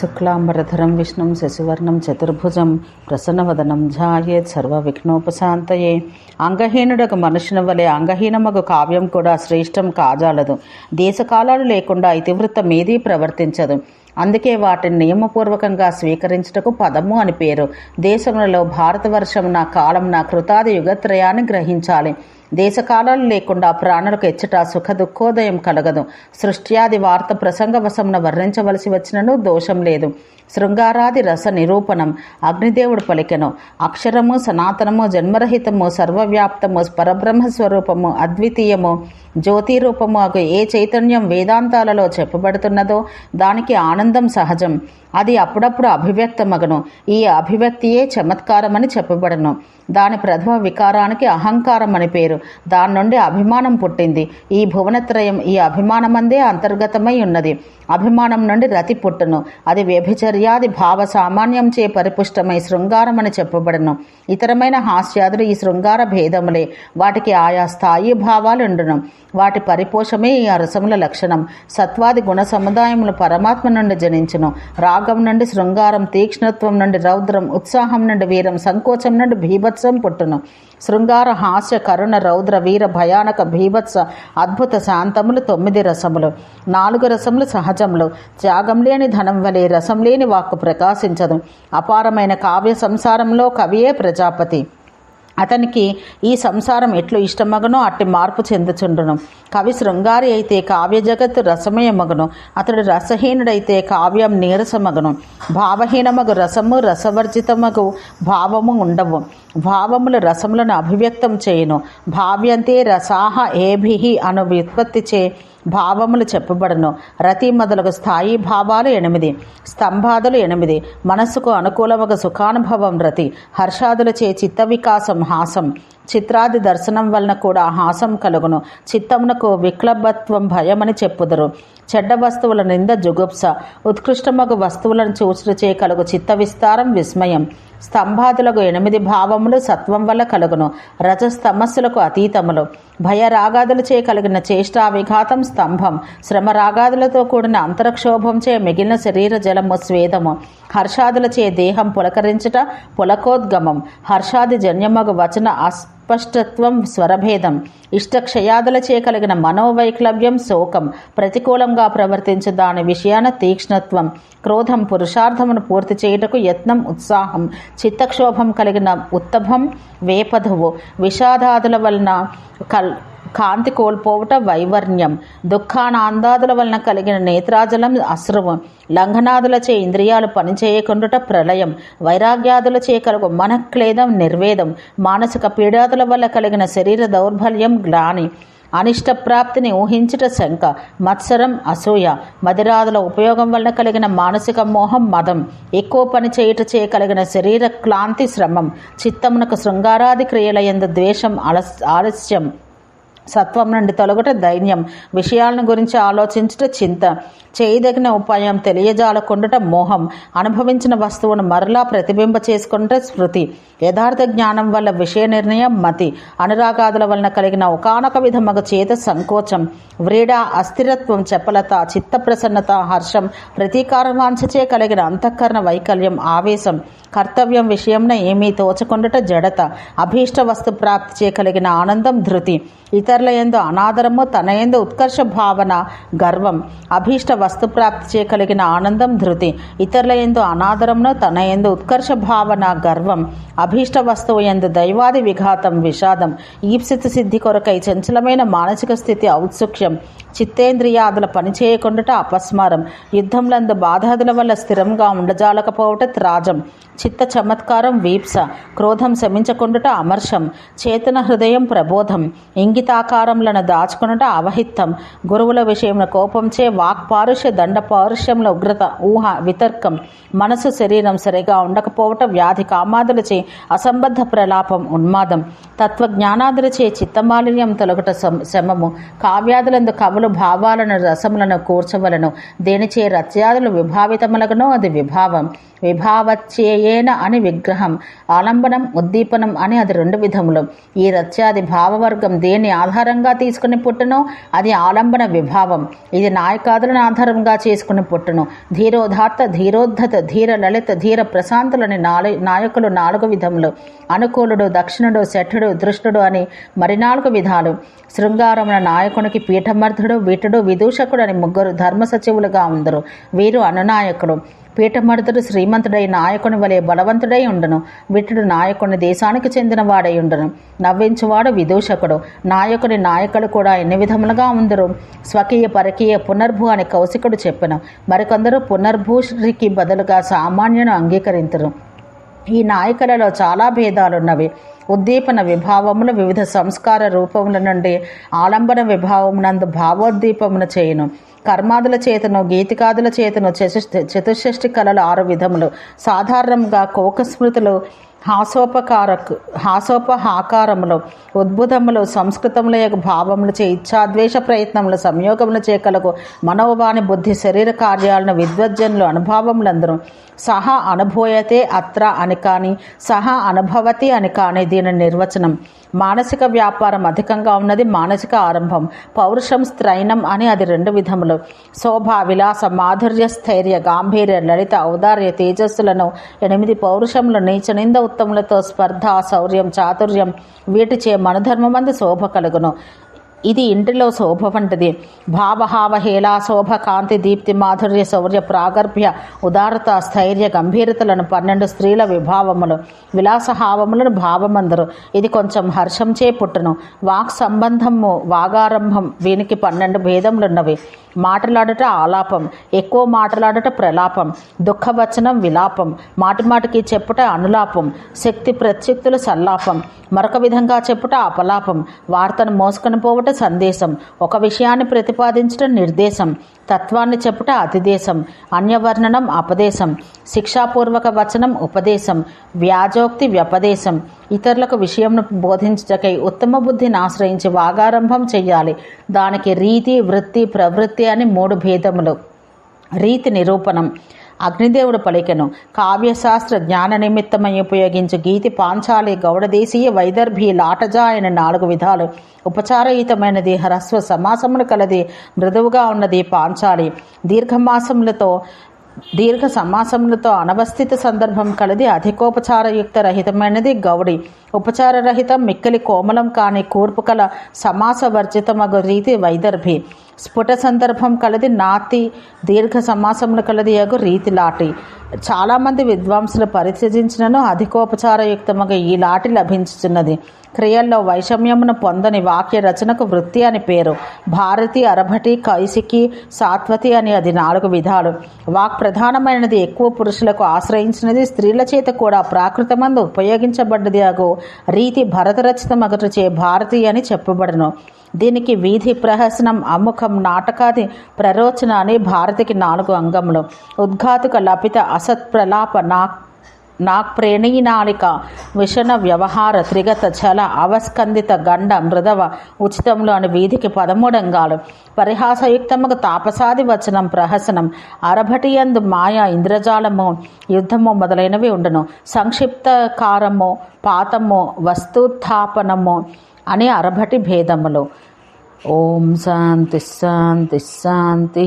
శుక్లాంబరధరం విష్ణుం శశివర్ణం చతుర్భుజం ప్రసన్నవదనం ఝాయేత్ సర్వ విఘ్నోపశాంతయే అంగహీనుడకు మనుషుని వలె అంగహీనమగు కావ్యం కూడా శ్రేష్టం కాజాలదు. దేశకాలాలు లేకుండా ఇతివృత్తం ఏదీ ప్రవర్తించదు. అందుకే వాటిని నియమపూర్వకంగా స్వీకరించుటకు పదము అని పేరు. దేశములలో భారతవర్షం నా కాలం నా కృతాది యుగత్రయాన్ని గ్రహించాలి. దేశకాలాలు లేకుండా ప్రాణులకు ఎచ్చట సుఖ దుఃఖోదయం కలగదు. సృష్ట్యాది వార్త ప్రసంగవశమున వర్ణించవలసి వచ్చినను దోషం లేదు. శృంగారాది రస నిరూపణం అగ్నిదేవుడు పలికెను. అక్షరము సనాతనము జన్మరహితము సర్వవ్యాప్తము పరబ్రహ్మ స్వరూపము అద్వితీయము జ్యోతి రూపము ఏ చైతన్యం వేదాంతాలలో చెప్పబడుతున్నదో దానికి ఆనందం సహజం. అది అప్పుడప్పుడు అభివ్యక్తమగను. ఈ అభివ్యక్తియే చమత్కారమని చెప్పబడను. దాని ప్రథమ వికారానికి అహంకారం అని పేరు. దాని నుండి అభిమానం పుట్టింది. ఈ భువనత్రయం ఈ అభిమానమందే అంతర్గతమై ఉన్నది. అభిమానం నుండి రతి పుట్టును. అది వ్యభిచర్యాది భావ సామాన్యం చే పరిపుష్టమై శృంగారం అని చెప్పబడను. ఇతరమైన హాస్యాదులు ఈ శృంగార భేదములే. వాటికి ఆయా స్థాయి భావాలుండును. వాటి పరిపోషమే ఈ అరసముల లక్షణం. సత్వాది గుణ సముదాయములు పరమాత్మ నుండి జనించును. రాగం నుండి శృంగారం తీక్ష్ణత్వం నుండి రౌద్రం ఉత్సాహం నుండి వీరం సంకోచం నుండి భీభత్సం పుట్టును. శృంగార హాస్య కరుణ రౌద్ర వీర భయానక భీభత్స అద్భుత శాంతములు తొమ్మిది రసములు. నాలుగు రసములు సహజములు. త్యాగం లేని ధనం వలె రసం లేని వాక్కు ప్రకాశించదు. అపారమైన కావ్య సంసారంలో కవియే ప్రజాపతి. అతనికి ఈ సంసారం ఎట్లు ఇష్టమగనో అట్టి మార్పు చెందుచుండును. కవి శృంగారి అయితే కావ్య జగత్తు రసమయమగను. అతడు రసహీనుడైతే కావ్యం నీరసమగను. భావహీనమగు రసము రసవర్జితమగు భావము ఉండవు. భావములు రసములను అభివ్యక్తం చేయును. భావ్యంతే రసాహ ఏభిహి అను వ్యుత్పత్తి చే భావములు చెప్పబడను. రతి మొదలగు స్థాయి భావాలు ఎనిమిది. స్తంభాదులు ఎనిమిది. మనస్సుకు అనుకూలమగ సుఖానుభవం రతి. హర్షాదులచే చిత్త వికాసం హాసం. చిత్రాది దర్శనం వలన కూడా హాసం కలుగును. చిత్తమునకు విక్లభత్వం భయమని చెప్పుదురు. చెడ్డ వస్తువుల నింద జుగుప్స. ఉత్కృష్టమగు వస్తువులను చూచుటచే కలుగు చిత్త విస్తారం విస్మయం. స్తంభాదులకు ఎనిమిది భావములు సత్వం వల్ల కలుగును. రజస్తమస్సులకు అతీతములు. భయరాగాదులచే కలిగిన చేష్టా విఘాతం స్తంభం. శ్రమ రాగాదులతో కూడిన అంతరక్షోభంచే మిగిలిన శరీర జలము స్వేదము. హర్షాదులచే దేహం పులకరించుట పులకోద్గమం. హర్షాది జన్యమగు వచన అస్ అస్పష్టత్వం స్వరభేదం. ఇష్టక్షయాదులచే కలిగిన మనోవైక్లవ్యం శోకం. ప్రతికూలంగా ప్రవర్తించు దాని విషయాన తీక్ష్ణత్వం. క్రోధం పురుషార్థమును పూర్తి చేయుటకు యత్నం ఉత్సాహం. చిత్తక్షోభం కలిగిన ఉత్తభం వేపధువు. విషాదాదుల వలన కల్ కాంతి కోల్పోవట వైవర్ణ్యం. దుఃఖానాందాదుల వలన కలిగిన నేత్రాజలం అశ్రువం. లంఘనాదులచే ఇంద్రియాలు పనిచేయకుండుట ప్రళయం. వైరాగ్యాదులచే కలుగు మనఃక్లేదం నిర్వేదం. మానసిక పీడాదుల వల్ల కలిగిన శరీర దౌర్బల్యం గ్లాని. అనిష్టప్రాప్తిని ఊహించుట శంక. మత్సరం అసూయ. మదిరాదుల ఉపయోగం వలన కలిగిన మానసిక మోహం మదం. ఎక్కువ పని చేయుటచే కలిగిన శరీర క్లాంతి శ్రమం. చిత్తమునకు శృంగారాది క్రియల ఎందు ద్వేషం అలస్ ఆలస్యం. సత్వం నుండి తొలగట దైన్యం. విషయాలను గురించి ఆలోచించుట చింత. చేయదగిన ఉపాయం తెలియజాలకుండుట మోహం. అనుభవించిన వస్తువును మరలా ప్రతిబింబ చేసుకుంట స్మృతి యథార్థ జ్ఞానం వల్ల విషయ నిర్ణయం మతి. అనురాగాదుల వలన కలిగిన ఒకనొక విధమగ చేత సంకోచం. వ్రీడ అస్థిరత్వం చెప్పలత చిత్త ప్రసన్నత హర్షం ప్రతీకారం వాంఛచే కలిగిన అంతఃకరణ వైకల్యం ఆవేశం. కర్తవ్యం విషయంన ఏమీ తోచకుండట జడత. అభీష్ట వస్తు ప్రాప్తి చే కలిగిన ఆనందం ధృతి. ఇతరుల ఎందు అనాదరము తన ఎందు ఉత్కర్ష భావన గర్వం అభీష్ట వస్తు ప్రాప్తి కలిగిన ఆనందం ధృతి. ఇతరుల ఎందు అనాదరమును తన ఎందు ఉత్కర్ష భావన గర్వం అభీష్ట వస్తువు ఎందు దైవాది విఘాతం విషాదం ఈప్సిత సిద్ధి కొరకై చంచలమైన మానసిక స్థితి ఔత్సుక్యం చిత్తేంద్రియాదుల పనిచేయకుండుట అపస్మారం యుద్ధంలందు బాధాదుల వల్ల స్థిరంగా ఉండజాలకపోవట త్రాజం చిత్త చమత్కారం వీప్స క్రోధం శమించకుండుట అమర్షం చేతన హృదయం ప్రబోధం ఇంగితా ఇంగితాకారములను దాచుకునుట అవహిత్తం. గురువుల విషయమున కోపంచే వాక్ పారుష్య దండ పారుష్యముల ఉగ్రత ఊహ వితర్కం మనసు శరీరం సరిగా ఉండకపోవటం వ్యాధి కామాదులచే అసంబద్ధ ప్రలాపం ఉన్మాదం. తత్వజ్ఞానాదులచే చిత్తమాలిన్యం తొలగట శమము. కావ్యాదులందు కవులు భావాలను రసములను కూర్చవలను. దేనిచే రత్యాదులు విభావితములగనో అది విభావం. విభావచ్చేయేన అని విగ్రహం ఆలంబనం ఉద్దీపనం అని అది రెండు విధములు. ఈ రత్యాది భావవర్గం దేని ఆధారంగా తీసుకుని పుట్టునో అది ఆలంబన విభావం. ఇది నాయకాదులను ఆధారంగా చేసుకుని పుట్టును. ధీరోధాత్త ధీరోద్ధత ధీర లలిత ధీర ప్రశాంతులని నాలుగు నాయకులు నాలుగు విధములు. అనుకూలుడు దక్షిణుడు శఠుడు దృష్టుడు అని మరి నాలుగు విధాలు. శృంగారమున నాయకునికి పీఠమర్ధుడు వీటుడు విదూషకుడు అని ముగ్గురు ధర్మ సచివులుగా ఉందరు. వీరు అనునాయకుడు పీఠమడుతుడు శ్రీమంతుడై నాయకుని వలె బలవంతుడై ఉండును. విటుడు నాయకుని దేశానికి చెందిన వాడై ఉండును. నవ్వించువాడు విదూషకుడు. నాయకుని నాయకులు కూడా ఎన్ని విధములుగా ఉందరు? స్వకీయ పరకీయ పునర్భూ అని కౌశికుడు చెప్పను. మరికొందరు పునర్భూషికి బదులుగా సామాన్యును అంగీకరించరు ఈ నాయకులలో చాలా భేదాలున్నవి. ఉద్దీపన విభావములు వివిధ సంస్కార రూపముల నుండి ఆలంబన విభావమునందు భావోద్దీపమున చేయను. కర్మాదుల చేతను గీతికాదుల చేతను చతుష్ చతుషష్టి కళలు ఆరు విధములు. సాధారణంగా కోకస్మృతులు హాసోపకారకు హాసోపహాకారములు ఉద్భుతములు సంస్కృతముల యొక్క భావములు చే ఇచ్ఛాద్వేష ప్రయత్నములు సంయోగములు చేకలకు మనోవాణి బుద్ధి శరీర కార్యాలను విద్వజ్జనులు అనుభవములందరూ సహా అనుభూయతే అత్ర అని కానీ సహా అనుభవతి అని కానీ దీని నిర్వచనం. మానసిక వ్యాపారం అధికంగా ఉన్నది మానసిక ఆరంభం పౌరుషం స్త్రైనం అని అది రెండు విధములు. శోభ విలాస మాధుర్య స్థైర్య గాంభీర్య లలిత ఔదార్య తేజస్సులను ఎనిమిది పౌరుషములు నీచ నింద ఉత్తములతో స్పర్ధ శౌర్యం చాతుర్యం వీటిచే మనధర్మమందు శోభ కలుగును. ఇది ఇంటిలో శోభ వంటిది. భావహావహేళ శోభ కాంతి దీప్తి మాధుర్య శౌర్య ప్రాగర్భ్య ఉదారత స్థైర్య గంభీరతలను పన్నెండు స్త్రీల విభావములు. విలాసహావములను భావమందరు. ఇది కొంచెం హర్షంచే పుట్టును. వాక్ సంబంధము వాగారంభం వీనికి పన్నెండు భేదములున్నవి. మాటలాడట ఆలాపం ఎక్కువ మాటలాడట ప్రలాపం దుఃఖవచనం విలాపం మాటిమాటికి చెప్పుట అనులాపం శక్తి ప్రత్యక్తులు సల్లాపం మరొక విధంగా చెప్పుట అపలాపం వార్తను మోసుకొని పోవట సందేశం. ఒక విషయాన్ని ప్రతిపాదించడం నిర్దేశం. తత్వాన్ని చెప్పుట అతిదేశం. అన్యవర్ణనం అపదేశం. శిక్షాపూర్వక వచనం ఉపదేశం. వ్యాజోక్తి వ్యపదేశం. ఇతరులకు విషయంను బోధించటకై ఉత్తమ బుద్ధిని ఆశ్రయించి వాగారంభం చెయ్యాలి. దానికి రీతి వృత్తి ప్రవృత్తి అని మూడు భేదములు. రీతి నిరూపణం. అగ్నిదేవుడు పలికెను. కావ్యశాస్త్ర జ్ఞాన నిమిత్తమై ఉపయోగించు గీతి పాంచాలి గౌడదేశీయ వైదర్భి లాటజా అయిన నాలుగు విధాలు. ఉపచారయుతమైనది హ్రస్వ సమాసములు కలది మృదువుగా ఉన్నది పాంచాలి. దీర్ఘమాసములతో దీర్ఘ సమాసములతో అనవస్థిత సందర్భం కలది అధికోపచారయుక్త రహితమైనది గౌడి. ఉపచారరహితం మిక్కిలి కోమలం కాని కూర్పు కల సమాసవర్జితమగు రీతి వైదర్భి. స్ఫుట సందర్భం కలది నాతి దీర్ఘ సమాసములు కలది యగు రీతి లాటి. చాలామంది విద్వాంసులు పరిత్యజించినను అధికోపచారయుక్తముగా ఈ లాటి లభించుచున్నది. క్రియల్లో వైషమ్యమును పొందని వాక్య రచనకు వృత్తి అని పేరు. భారతి అరభటి కైసికి సాత్వతి అని అది నాలుగు విధాలు. వాక్ ప్రధానమైనది ఎక్కువ పురుషులకు ఆశ్రయించినది స్త్రీల చేత కూడా ప్రాకృతమందు ఉపయోగించబడ్డది అగు. రీతి భరతరచితమగటచే భారతి అని చెప్పబడను. దీనికి వీధి ప్రహసనం అముఖం నాటకాది ప్రరోచన అని భారతికి నాలుగు అంగములు. ఉద్ఘాతుక లపిత అసత్ ప్రలాప నా నాక్ప్రేణీనాళిక విషణ వ్యవహార త్రిగత చల అవస్కందిత గండ మృదవ ఉచితంలోని వీధికి పదమూడంగాలు. పరిహాసయుక్తముకు తాపసాది వచనం ప్రహసనం. అరభటియందు మాయా ఇంద్రజాలము యుద్ధము మొదలైనవి ఉండను. సంక్షిప్తకారము పాతము వస్తుత్థాపనము అని అరభటి భేదములు. ఓం శాంతి శాంతి శాంతి.